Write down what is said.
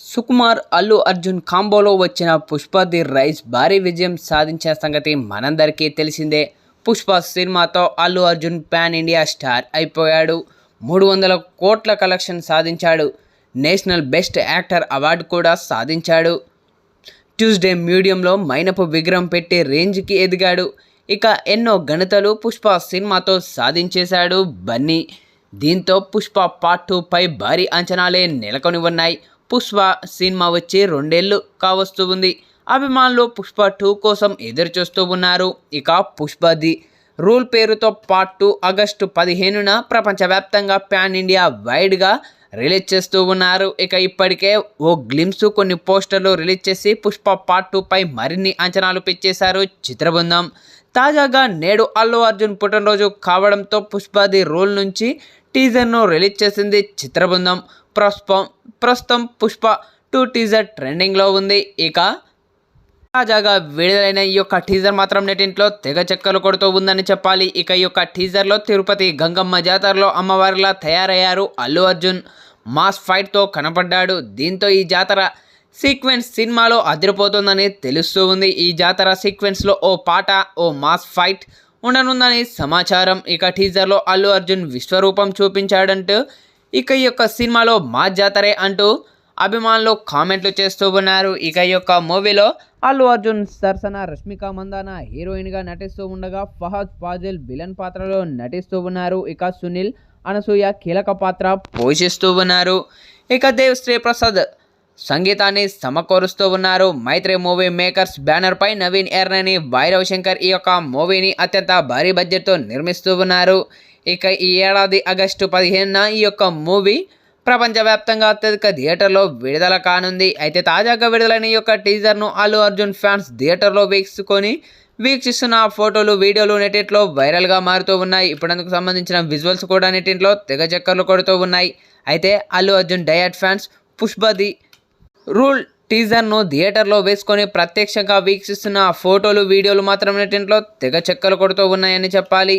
సుకుమార్ అల్లు అర్జున్ కాంబోలో వచ్చిన Pushpa the rice భారీ విజయం సాధించిన సంగతి మనందరికీ తెలిసిందే. పుష్ప సినిమాతో Allu Arjun pan India star అయిపోయాడు. మూడు వందల కోట్ల కలెక్షన్ సాధించాడు. నేషనల్ బెస్ట్ యాక్టర్ అవార్డు కూడా సాధించాడు. ట్యూస్డే మీడియంలో మైనపు విగ్రహం పెట్టే రేంజ్కి ఎదిగాడు. ఇక ఎన్నో ఘనతలు పుష్ప సినిమాతో సాధించేశాడు బన్నీ. దీంతో పుష్ప పార్ట్ టూ పై భారీ అంచనాలే నెలకొని ఉన్నాయి పుష్ప సినిమా వచ్చి రెండేళ్ళు కావస్తూ ఉంది. అభిమానులు పుష్ప టూ కోసం ఎదురు చూస్తూ ఉన్నారు. ఇక పుష్ప ది రూల్ పేరుతో పార్ట్ టూ ఆగస్టు పదిహేనున ప్రపంచవ్యాప్తంగా ప్యాన్ ఇండియా వైడ్గా రిలీజ్ చేస్తూ ఉన్నారు. ఇక ఇప్పటికే ఓ గ్లిమ్స్ కొన్ని పోస్టర్లు రిలీజ్ చేసి పుష్ప పార్ట్ టూపై మరిన్ని అంచనాలు పెంచేశారు చిత్రబృందం. తాజాగా నేడు అల్లు అర్జున్ పుట్టినరోజు కావడంతో పుష్ప ది రోల్ నుంచి టీజర్ను రిలీజ్ చేసింది చిత్రబృందం. ప్రస్తుతం ప్రస్తుతం పుష్ప టూ టీజర్ ట్రెండింగ్లో ఉంది. ఇక తాజాగా విడుదలైన ఈ యొక్క టీజర్ మాత్రం నెటింట్లో తెగ చెక్కలు కొడుతూ ఉందని చెప్పాలి. ఇక ఈ యొక్క టీజర్లో తిరుపతి గంగమ్మ జాతరలో అమ్మవారిలా తయారయ్యారు అల్లు అర్జున్. మాస్ ఫైట్తో కనపడ్డాడు. దీంతో ఈ జాతర సీక్వెన్స్ సినిమాలో అదిరిపోతుందని తెలుస్తూ ఉంది. ఈ జాతర సీక్వెన్స్లో ఓ పాట ఓ మాస్ ఫైట్ ఉండనుందని సమాచారం. ఇక టీజర్లో అల్లు అర్జున్ విశ్వరూపం చూపించాడంటూ ఇక ఈ యొక్క సినిమాలో మా జాతరే అంటూ అభిమానులు కామెంట్లు చేస్తూ ఉన్నారు. ఇక ఈ యొక్క మూవీలో అల్లు అర్జున్ సరసన రష్మిక మందాన హీరోయిన్గా నటిస్తూ ఉండగా ఫహద్ ఫాజిల్ విలన్ పాత్రలో నటిస్తూ ఉన్నారు. ఇక సునీల్ అనసూయ కీలక పాత్ర పోషిస్తూ ఉన్నారు. ఇక దేవ్ శ్రీప్రసాద్ సంగీతాన్ని సమకూరుస్తూ ఉన్నారు. మైత్రి మూవీ మేకర్స్ బ్యానర్పై నవీన్ ఎర్నని భైరవ్ శంకర్ ఈ యొక్క మూవీని అత్యంత భారీ బడ్జెట్తో నిర్మిస్తూ ఉన్నారు. ఇక ఈ ఏడాది ఆగస్టు పదిహేనున ఈ యొక్క మూవీ ప్రపంచవ్యాప్తంగా అత్యధిక థియేటర్లో విడుదల కానుంది. అయితే తాజాగా విడుదలైన ఈ యొక్క టీజర్ను అల్లు అర్జున్ ఫ్యాన్స్ థియేటర్లో వీక్షించుకొని వీక్షిస్తున్న ఫోటోలు వీడియోలు నెటింట్లో వైరల్గా మారుతూ ఉన్నాయి. ఇప్పుడందుకు సంబంధించిన విజువల్స్ కూడా నెటింట్లో తెగ చక్కర్లు కొడుతూ ఉన్నాయి. అయితే అల్లు అర్జున్ డయట్ ఫ్యాన్స్ పుష్పది రూల్ టీజర్ను థియేటర్లో వేసుకొని ప్రత్యక్షంగా వీక్షిస్తున్న ఫోటోలు వీడియోలు మాత్రం నెటింట్లో తెగ చెక్కలు కొడుతూ ఉన్నాయని చెప్పాలి.